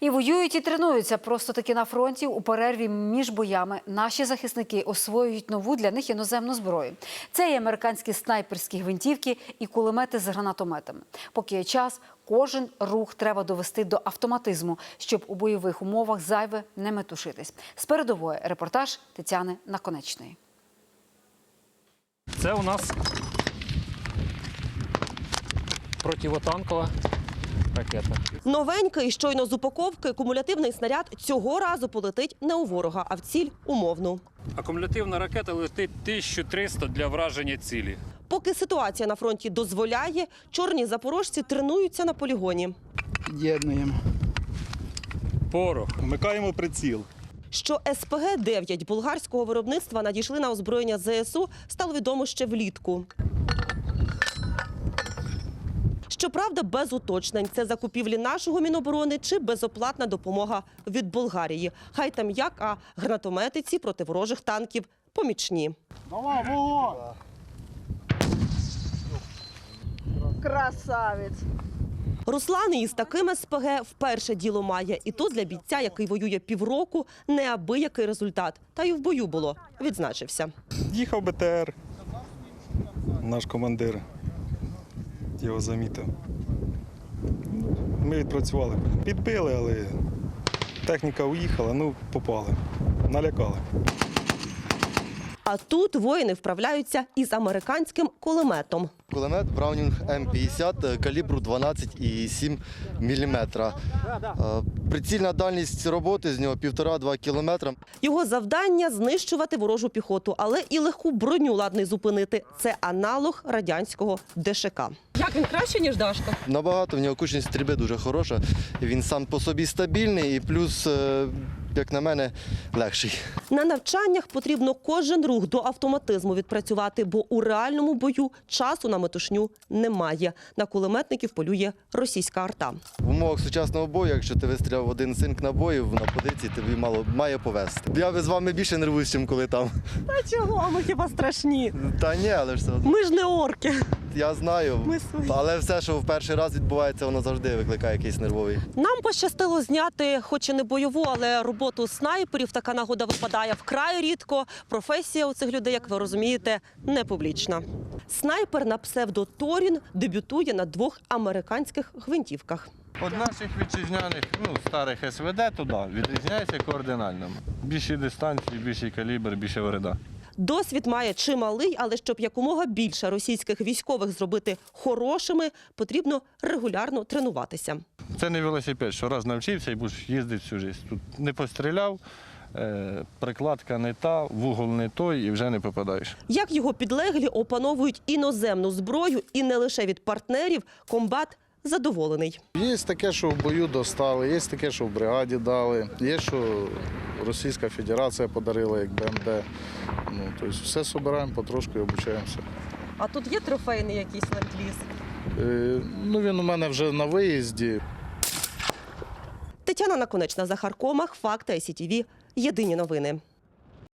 І воюють, і тренуються. Просто таки на фронті у перерві між боями наші захисники освоюють нову для них іноземну зброю. Це і американські снайперські гвинтівки і кулемети з гранатометами. Поки є час, кожен рух треба довести до автоматизму, щоб у бойових умовах зайве не метушитись. З передової репортаж Тетяни Наконечної. Це у нас противотанкова ракета. Новенький щойно з упаковки кумулятивний снаряд цього разу полетить не у ворога, а в ціль умовну. Акумулятивна ракета летить 1300 для враження цілі. Поки ситуація на фронті дозволяє, чорні запорожці тренуються на полігоні. Під'єднуємо. Порох. Вмикаємо приціл. Що СПГ-9 болгарського виробництва надійшли на озброєння ЗСУ, стало відомо ще влітку. Щоправда, без уточнень це закупівлі нашого міноборони чи безоплатна допомога від Болгарії. Хай там як, а гранатомети ці проти ворожих танків помічні. Давай, вогонь! Красавець. Руслан із таким СПГ вперше діло має. І то для бійця, який воює півроку, неабиякий результат. Та й в бою було. Відзначився. Їхав БТР. Наш командир його замітив. Ми відпрацювали. Підбили, але техніка уїхала, ну попали. Налякали. А тут воїни вправляються із американським кулеметом. Кулемет Браунінг М50 калібру 12,7 мм. Прицільна дальність роботи з нього 1,5-2 кілометра. Його завдання знищувати ворожу піхоту, але і легку броню ладний зупинити. Це аналог радянського ДШК. Як він краще ніж Дашка? Набагато в нього кучність стрільби дуже хороша. Він сам по собі стабільний і плюс, е, як на мене, легший. На навчаннях потрібно кожен рух до автоматизму відпрацювати, бо у реальному бою часу на метушню немає. На кулеметників полює російська арта. В умовах сучасного бою, якщо ти вистріляв один цинк набоїв на позиції, тобі мало має повести. Я з вами більше нервуюсь, ніж коли там. А чого? Ми хіба страшні? Та ні, але ж все одно. Ми ж не орки. Я знаю. Ми свої. Але все, що в перший раз відбувається, воно завжди викликає якийсь нервовий. Нам пощастило зняти, хоч і не бойову, але роботу снайперів. Така нагода випадає вкрай рідко. Професія у цих людей, як ви розумієте, не публічна. Снайпер на псевдо Торін дебютує на двох американських гвинтівках. От наших вітчизняних, ну, старих СВД туди відрізняється кардинально. Більші дистанції, більший калібр, більше вреда. Досвід має чималий, але щоб якомога більше російських військових зробити хорошими, потрібно регулярно тренуватися. Це не велосипед, що раз навчився і будеш їздити всю життя. Тут не постріляв, е, прикладка не та, вугол не той і вже не попадаєш. Як його підлеглі опановують іноземну зброю і не лише від партнерів, комбат задоволений. Є таке, що в бою достали, є таке, що в бригаді дали, є, що Російська Федерація подарила як БМД. Ну, тобто все збираємо потрошку і обучаємося. А тут є трофейний якийсь ленд-ліз? Е, ну, він у мене вже на виїзді. Тетяна Наконечна, Захар Комах, Факти ICTV. Єдині новини.